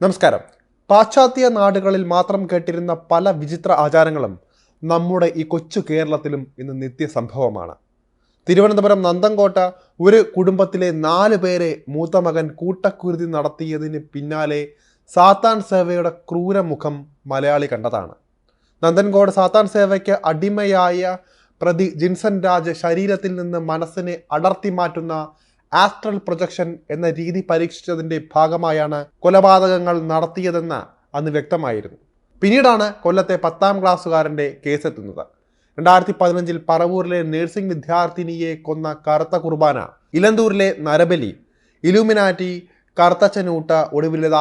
നമസ്കാരം. പാശ്ചാത്യ നാടുകളിൽ മാത്രം കേട്ടിരുന്ന പല വിചിത്ര ആചാരങ്ങളും നമ്മുടെ ഈ കൊച്ചു കേരളത്തിലും ഇന്ന് നിത്യസംഭവമാണ്. തിരുവനന്തപുരം നന്തൻകോട്ട ഒരു കുടുംബത്തിലെ നാല് പേരെ മൂത്ത മകൻ കൂട്ടക്കുരുതി നടത്തിയതിന് പിന്നാലെ സാത്താൻ സേവയുടെ ക്രൂരമുഖം മലയാളി കണ്ടതാണ്. നന്ദൻകോട് സാത്താൻ സേവയ്ക്ക് അടിമയായ പ്രതി ജിൻസൺ രാജ് ശരീരത്തിൽ നിന്ന് മനസ്സിനെ അടർത്തി മാറ്റുന്ന ആസ്ട്രൽ പ്രൊജക്ഷൻ എന്ന രീതി പരീക്ഷിച്ചതിന്റെ ഭാഗമായാണ് കൊലപാതകങ്ങൾ നടത്തിയതെന്ന് അന്ന് വ്യക്തമായിരുന്നു. പിന്നീടാണ് കൊല്ലത്തെ പത്താം ക്ലാസ്സുകാരന്റെ കേസെത്തുന്നത്. രണ്ടായിരത്തി പതിനഞ്ചിൽ പറവൂരിലെ നഴ്സിംഗ് വിദ്യാർത്ഥിനിയെ കൊന്ന കറുത്ത കുർബാന ഇലന്തൂരിലെ നരബലി ഇലുമിനാറ്റി കറുത്തച്ചനൂട്ട ഒടുവിലത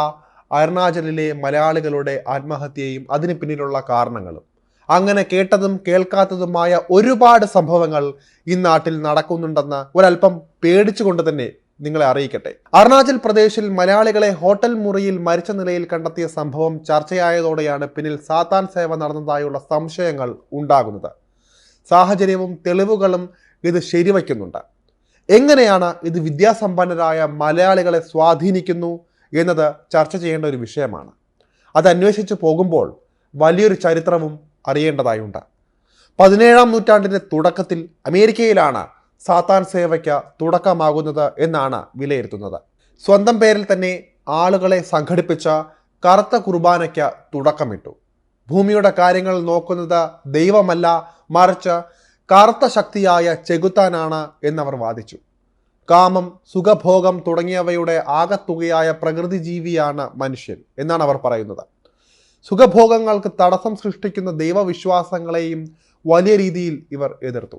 അരുണാചലിലെ മലയാളികളുടെ ആത്മഹത്യയും അതിന് പിന്നിലുള്ള കാരണങ്ങളും. അങ്ങനെ കേട്ടതും കേൾക്കാത്തതുമായ ഒരുപാട് സംഭവങ്ങൾ ഈ നാട്ടിൽ നടക്കുന്നുണ്ടെന്ന് ഒരല്പം പേടിച്ചുകൊണ്ട് തന്നെ നിങ്ങളെ അറിയിക്കട്ടെ. അരുണാചൽ പ്രദേശിൽ മലയാളികളെ ഹോട്ടൽ മുറിയിൽ മരിച്ച നിലയിൽ കണ്ടെത്തിയ സംഭവം ചർച്ചയായതോടെയാണ് പിന്നിൽ സാത്താൻ സേവ നടന്നതായുള്ള സംശയങ്ങൾ ഉണ്ടാകുന്നത്. സാഹചര്യവും തെളിവുകളും ഇത് ശരിവയ്ക്കുന്നുണ്ട്. എങ്ങനെയാണ് ഇത് വിദ്യാസമ്പന്നരായ മലയാളികളെ സ്വാധീനിക്കുന്നു എന്നത് ചർച്ച ചെയ്യേണ്ട ഒരു വിഷയമാണ്. അത് അന്വേഷിച്ചു പോകുമ്പോൾ വലിയൊരു ചരിത്രവും അറിയേണ്ടതായുണ്ട്. പതിനേഴാം നൂറ്റാണ്ടിന്റെ തുടക്കത്തിൽ അമേരിക്കയിലാണ് സാത്താൻ സേവയ്ക്ക് തുടക്കമാകുന്നത് എന്നാണ് വിലയിരുത്തുന്നത്. സ്വന്തം പേരിൽ തന്നെ ആളുകളെ സംഘടിപ്പിച്ച കറുത്ത കുർബാനയ്ക്ക് തുടക്കമിട്ടു. ഭൂമിയുടെ കാര്യങ്ങൾ നോക്കുന്നത് ദൈവമല്ല മറിച്ച് കറുത്ത ശക്തിയായ ചെകുത്താനാണ് എന്നവർ വാദിച്ചു. കാമം സുഖഭോഗം തുടങ്ങിയവയുടെ ആകത്തുകയായ പ്രകൃതി ജീവിയാണ് മനുഷ്യൻ എന്നാണ് അവർ പറയുന്നത്. സുഖഭോഗങ്ങൾക്ക് തടസ്സം സൃഷ്ടിക്കുന്ന ദൈവവിശ്വാസങ്ങളെയും വലിയ രീതിയിൽ ഇവർ എതിർത്തു.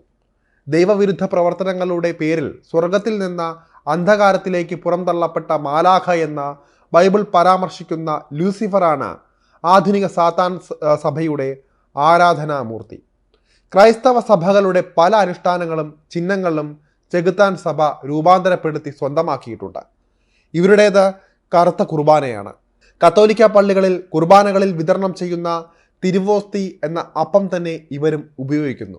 ദൈവവിരുദ്ധ പ്രവർത്തനങ്ങളുടെ പേരിൽ സ്വർഗത്തിൽ നിന്ന് അന്ധകാരത്തിലേക്ക് പുറംതള്ളപ്പെട്ട മാലാഖ എന്ന ബൈബിൾ പരാമർശിക്കുന്ന ലൂസിഫറാണ് ആധുനിക സാത്താൻ സഭയുടെ ആരാധനാമൂർത്തി. ക്രൈസ്തവ സഭകളുടെ പല അനുഷ്ഠാനങ്ങളും ചിഹ്നങ്ങളും ചെകുത്താൻ സഭ രൂപാന്തരപ്പെടുത്തി സ്വന്തമാക്കിയിട്ടുണ്ട്. ഇവരുടേത് കറുത്ത കുർബാനയാണ്. കത്തോലിക്ക പള്ളികളിൽ കുർബാനകളിൽ വിതരണം ചെയ്യുന്ന തിരുവോസ്തി എന്ന അപ്പം തന്നെ ഇവരും ഉപയോഗിക്കുന്നു.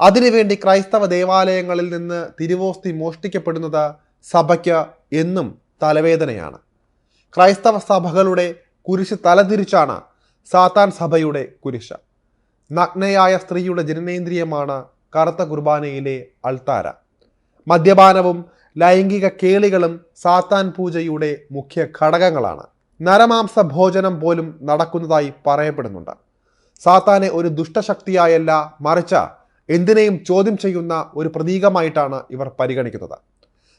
അതിനുവേണ്ടി ക്രൈസ്തവ ദേവാലയങ്ങളിൽ നിന്ന് തിരുവോസ്തി മോഷ്ടിക്കപ്പെടുന്നത് സഭയ്ക്ക് എന്നും തലവേദനയാണ്. ക്രൈസ്തവ സഭകളുടെ കുരിശ് തലതിരിച്ചാണ് സാത്താൻ സഭയുടെ കുരിശ്. നഗ്നയായ സ്ത്രീയുടെ ജനനേന്ദ്രിയമാണ് കറുത്ത കുർബാനയിലെ അൾത്താര. മദ്യപാനവും ലൈംഗിക കേളികളും സാത്താൻ പൂജയുടെ മുഖ്യ ഘടകങ്ങളാണ്. നരമാംസ ഭോജനം പോലും നടക്കുന്നതായി പറയപ്പെടുന്നുണ്ട്. സാത്താനെ ഒരു ദുഷ്ടശക്തിയായല്ല മറിച്ച് എന്തിനേയും ചോദ്യം ചെയ്യുന്ന ഒരു പ്രതീകമായിട്ടാണ് ഇവർ പരിഗണിക്കുന്നത്.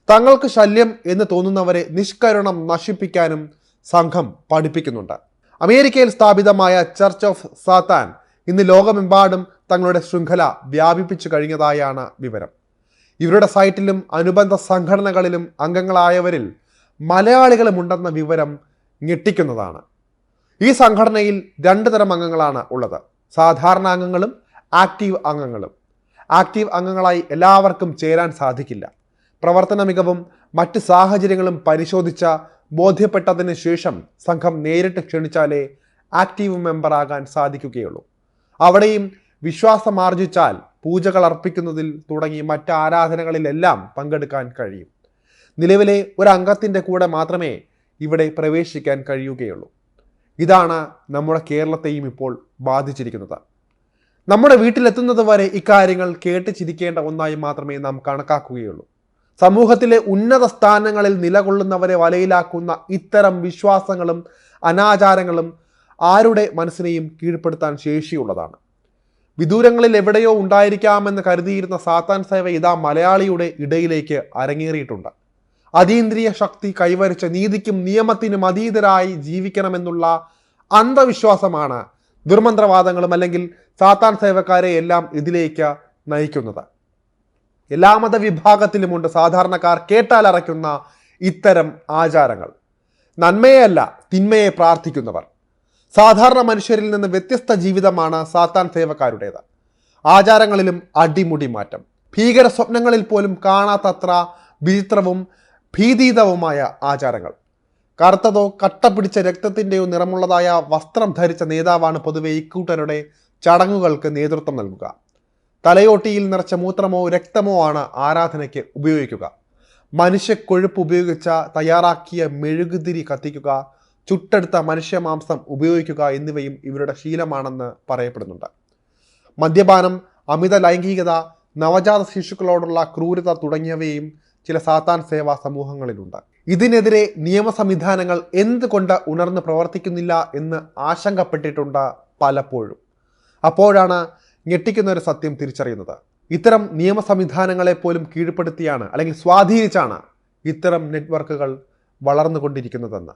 തങ്ങൾക്ക് ശല്യം എന്ന് തോന്നുന്നവരെ നിഷ്കരണം നശിപ്പിക്കാനും സംഘം പഠിപ്പിക്കുന്നുണ്ട്. അമേരിക്കയിൽ സ്ഥാപിതമായ ചർച്ച് ഓഫ് സാത്താൻ ഇന്ന് ലോകമെമ്പാടും തങ്ങളുടെ ശൃംഖല വ്യാപിപ്പിച്ചു കഴിഞ്ഞതായാണ് വിവരം. ഇവരുടെ സൈറ്റിലും അനുബന്ധ സംഘടനകളിലും അംഗങ്ങളായവരിൽ മലയാളികളുമുണ്ടെന്ന വിവരം ഞെട്ടിക്കുന്നതാണ്. ഈ സംഘടനയിൽ രണ്ട് തരം അംഗങ്ങളാണ് ഉള്ളത്. സാധാരണ അംഗങ്ങളും ആക്റ്റീവ് അംഗങ്ങളും. ആക്റ്റീവ് അംഗങ്ങളായി എല്ലാവർക്കും ചേരാൻ സാധിക്കില്ല. പ്രവർത്തന മികവും മറ്റ് സാഹചര്യങ്ങളും പരിശോധിച്ച ബോധ്യപ്പെട്ടതിന് ശേഷം സംഘം നേരിട്ട് ക്ഷണിച്ചാലേ ആക്റ്റീവ് മെമ്പറാകാൻ സാധിക്കുകയുള്ളൂ. അവിടെയും വിശ്വാസമാർജിച്ചാൽ പൂജകൾ അർപ്പിക്കുന്നതിൽ തുടങ്ങി മറ്റ് ആരാധനകളിലെല്ലാം പങ്കെടുക്കാൻ കഴിയും. നിലവിലെ ഒരു അംഗത്തിന്റെ കൂടെ മാത്രമേ ഇവിടെ പ്രവേശിക്കാൻ കഴിയുകയുള്ളൂ. ഇതാണ് നമ്മുടെ കേരളത്തെയും ഇപ്പോൾ ബാധിച്ചിരിക്കുന്നത്. നമ്മുടെ വീട്ടിലെത്തുന്നത് വരെ ഇക്കാര്യങ്ങൾ കേട്ട് ചിരിക്കേണ്ട ഒന്നായി മാത്രമേ നാം കണക്കാക്കുകയുള്ളൂ. സമൂഹത്തിലെ ഉന്നത സ്ഥാനങ്ങളിൽ നിലകൊള്ളുന്നവരെ വലയിലാക്കുന്ന ഇത്തരം വിശ്വാസങ്ങളും അനാചാരങ്ങളും ആരുടെ മനസ്സിനെയും കീഴ്പ്പെടുത്താൻ ശേഷിയുള്ളതാണ്. വിദൂരങ്ങളിൽ എവിടെയോ ഉണ്ടായിരിക്കാമെന്ന് കരുതിയിരുന്ന സാത്താൻ സേവ ഇതാ മലയാളിയുടെ ഇടയിലേക്ക് അരങ്ങേറിയിട്ടുണ്ട്. അതീന്ദ്രിയ ശക്തി കൈവരിച്ച നീതിക്കും നിയമത്തിനും അതീതരായി ജീവിക്കണമെന്നുള്ള അന്ധവിശ്വാസമാണ് ദുർമന്ത്രവാദങ്ങളും അല്ലെങ്കിൽ സാത്താൻ സേവക്കാരെ എല്ലാം ഇതിലേക്ക് നയിക്കുന്നത്. എല്ലാ മതവിഭാഗത്തിലുമുണ്ട് സാധാരണക്കാർ കേട്ടാലറയ്ക്കുന്ന ഇത്തരം ആചാരങ്ങൾ. നന്മയല്ല തിന്മയെ പ്രാർത്ഥിക്കുന്നവർ. സാധാരണ മനുഷ്യരിൽ നിന്ന് വ്യത്യസ്ത ജീവിതമാണ് സാത്താൻ സേവക്കാരുടേത് ആചാരങ്ങളിലും അടിമുടി മാറ്റം. ഭീകര സ്വപ്നങ്ങളിൽ പോലും കാണാത്തത്ര വിചിത്രവും ഭീതീതവുമായ ആചാരങ്ങൾ. കറുത്തതോ കട്ട പിടിച്ച രക്തത്തിന്റെയോ നിറമുള്ളതായ വസ്ത്രം ധരിച്ച നേതാവാണ് പൊതുവെ ഇക്കൂട്ടരുടെ ചടങ്ങുകൾക്ക് നേതൃത്വം നൽകുക. തലയോട്ടിയിൽ നിറച്ച മൂത്രമോ രക്തമോ ആണ് ആരാധനയ്ക്ക് ഉപയോഗിക്കുക. മനുഷ്യക്കൊഴുപ്പ് ഉപയോഗിച്ച തയ്യാറാക്കിയ മെഴുകുതിരി കത്തിക്കുക ചുട്ടെടുത്ത മനുഷ്യ മാംസം ഉപയോഗിക്കുക എന്നിവയും ഇവരുടെ ശീലമാണെന്ന് പറയപ്പെടുന്നുണ്ട്. മദ്യപാനം അമിത ലൈംഗികത നവജാത ശിശുക്കളോടുള്ള ക്രൂരത തുടങ്ങിയവയും ചില സാത്താൻ സേവാ സമൂഹങ്ങളിലുണ്ട്. ഇതിനെതിരെ നിയമ സംവിധാനങ്ങൾ എന്തുകൊണ്ട് ഉണർന്ന് പ്രവർത്തിക്കുന്നില്ല എന്ന് ആശങ്കപ്പെട്ടിട്ടുണ്ട് പലപ്പോഴും. അപ്പോഴാണ് ഞെട്ടിക്കുന്ന ഒരു സത്യം തിരിച്ചറിയുന്നത്. ഇത്തരം നിയമ സംവിധാനങ്ങളെ പോലും കീഴ്പ്പെടുത്തിയാണ് അല്ലെങ്കിൽ സ്വാധീനിച്ചാണ് ഇത്തരം നെറ്റ്വർക്കുകൾ വളർന്നുകൊണ്ടിരിക്കുന്നതെന്ന്.